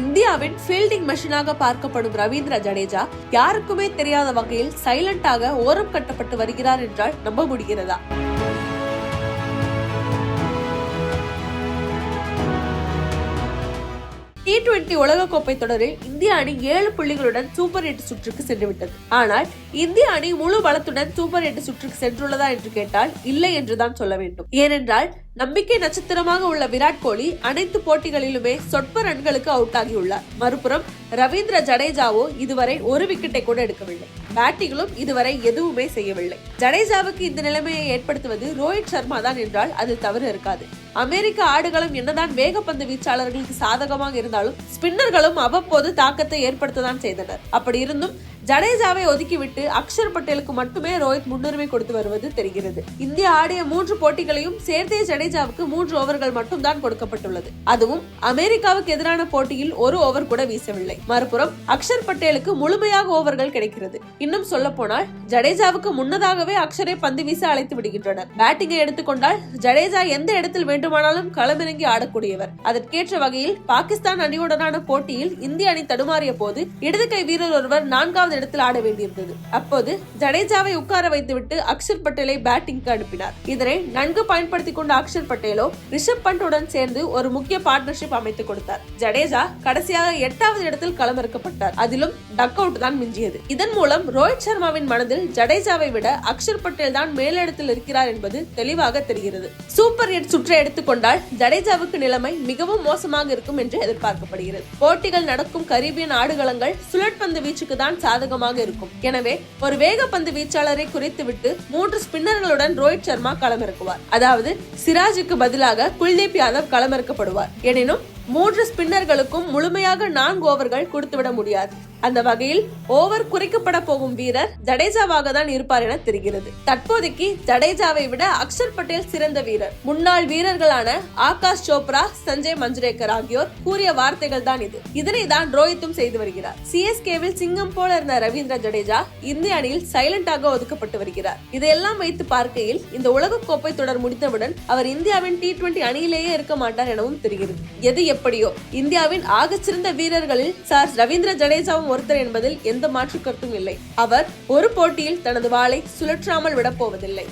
இந்தியாவின் ஃபீல்டிங் மெஷினாக பார்க்கப்படும் ரவீந்திர ஜடேஜா யாருக்குமே தெரியாத வகையில் சைலண்டாக ஓரம் கட்டப்பட்டு வருகிறார் என்றால் நம்ப முடிகிறதா? டி டுவெண்டி உலகக்கோப்பை தொடரில் இந்திய அணி ஏழு புள்ளிகளுடன் சூப்பர் எட்டு சுற்றுக்கு சென்றுவிட்டது. ஆனால் இந்திய அணி முழு பலத்துடன் சூப்பர் எட்டு சுற்றுக்கு சென்றுள்ளதா என்று கேட்டால் இல்லை என்றுதான் சொல்ல வேண்டும். ஏனென்றால் நம்பிக்கை நட்சத்திரமாக உள்ள விராட் கோலி அனைத்து போட்டிகளிலுமே சொற்ப ரன்களுக்கு அவுட் ஆகியுள்ளார். மறுபுறம் ரவீந்திர ஜடேஜாவோ இதுவரை ஒரு விக்கெட்டை கூட எடுக்கவில்லை. பேட்டிங்களும் இதுவரை எதுவுமே செய்யவில்லை. ஜடேஜாவுக்கு இந்த நிலைமையை ஏற்படுத்துவது ரோஹித் சர்மா தான் என்றால் அது தவறு இருக்காது. அமெரிக்க ஆடுகளும் என்னதான் வேகப்பந்து வீச்சாளர்களுக்கு சாதகமாக இருந்தாலும் ஸ்பின்னர்களும் அவ்வப்போது தாக்கத்தை ஏற்படுத்ததான் செய்தனர். அப்படி இருந்தும் ஜடேஜாவை ஒதுக்கிவிட்டு அக்ஷர் பட்டேலுக்கு மட்டுமே ரோஹித் முன்னுரிமை கொடுத்து வருவது தெரிகிறது. இந்தியா ஆடிய மூன்று போட்டிகளையும் சேர்த்தே ஜடேஜாவுக்கு மூன்று ஓவர்கள் மட்டும்தான் கொடுக்கப்பட்டுள்ளது. அதுவும் அமெரிக்காவுக்கு எதிரான போட்டியில் ஒரு ஓவர் கூட வீசவில்லை. மறுபுறம் அக்ஷர் பட்டேலுக்கு முழுமையாக ஓவர்கள் கிடைக்கிறது. இன்னும் சொல்ல போனால் ஜடேஜாவுக்கு முன்னதாகவே அக்ஷரை பந்து வீச அழைத்து விடுகின்றனர். பேட்டிங்கை எடுத்துக்கொண்டால் ஜடேஜா எந்த இடத்தில் வேண்டுமானாலும் களமிறங்கி ஆடக்கூடியவர். அதற்கேற்ற வகையில் பாகிஸ்தான் அணியுடனான போட்டியில் இந்திய அணி தடுமாறிய போது இடது கை வீரர் ஒருவர் நான்காவது இடத்தில் ஆட வேண்டியிருந்தது. அப்போது ஜடேஜாவை உட்கார வைத்துவிட்டு அக்ஷர் பட்டேலை பேட்டிங்க்கு அனுப்பினார். இதனை நன்கு பயன்படுத்திக் கொண்ட அக்ஷர் ஹர்ஷல் பட்டேலோ ரிஷப் பண்டுடன் சேர்ந்து ஒரு முக்கிய பார்ட்னர்ஷிப் அமைத்து கொடுத்தார். ஜடேஜா கடைசியாக எட்டாவது இடத்தில் களமிறக்கப்பட்டார். அதிலும் டக் அவுட் தான் மிஞ்சியது. இதன் மூலம் ரோஹித் சர்மாவின் மனதில் ஜடேஜாவை விட அக்ஷர் பட்டேல் தான் மேலிடத்தில் இருக்கிறார் என்பது தெளிவாக தெரிகிறது. சூப்பர் எட் சுற்றை எடுத்துக்கொண்டால் ஜடேஜாவுக்கு நிலைமை மிகவும் மோசமாக இருக்கும் என்று எதிர்பார்க்கப்படுகிறது. போட்டிகள் நடக்கும் கரீபியன் ஆடுகளங்கள் சுழற்பந்து வீச்சுக்கு தான் சாதகமாக இருக்கும். எனவே ஒரு வேகப்பந்து வீச்சாளரை குறைத்துவிட்டு மூன்று ஸ்பின்னர்களுடன் ரோஹித் சர்மா களமிறக்குவார். அதாவது சிராஜுக்கு பதிலாக குல்தீப் யாதவ் களமிறக்கப்படுவார். எனினும் மூன்று ஸ்பின்னர்களுக்கும் முழுமையாக நான்கு ஓவர்கள் கொடுத்துவிட முடியாது. அந்த வகையில் ஓவர் குறைக்கப்பட போகும் வீரர் ஜடேஜாவாக தான் இருப்பார் என தெரிகிறது. தற்போதைக்கு ஜடேஜாவை விட அக்ஷர் பட்டேல் சிறந்த வீரர். முன்னாள் வீரர்களான ஆகாஷ் சோப்ரா சஞ்சய் மஞ்சுரேக்கர் ஆகியோர் கூறிய வார்த்தைகள் தான் இது. இதனை தான் ரோஹித்தும் செய்து வருகிறார். சிஎஸ்கேவில் சிங்கம் போல இருந்த ரவீந்திர ஜடேஜா இந்திய அணியில் சைலண்டாக ஒதுக்கப்பட்டு வருகிறார். இதையெல்லாம் வைத்து பார்க்கையில் இந்த உலகக்கோப்பை தொடர் முடித்தவுடன் அவர் இந்தியாவின் டி டுவெண்டி அணியிலேயே இருக்க மாட்டார் எனவும் தெரிகிறது. எது எப்படியோ? இந்தியாவின் ஆகச்சிறந்த வீரர்களில் சார் ரவீந்திர ஜடேஜாவும் ஒருத்தர் என்பதில் எந்த மாற்று கருத்தும் இல்லை. அவர் ஒரு போட்டியில் தனது வாளை சுழற்றாமல் விடப்போவதில்லை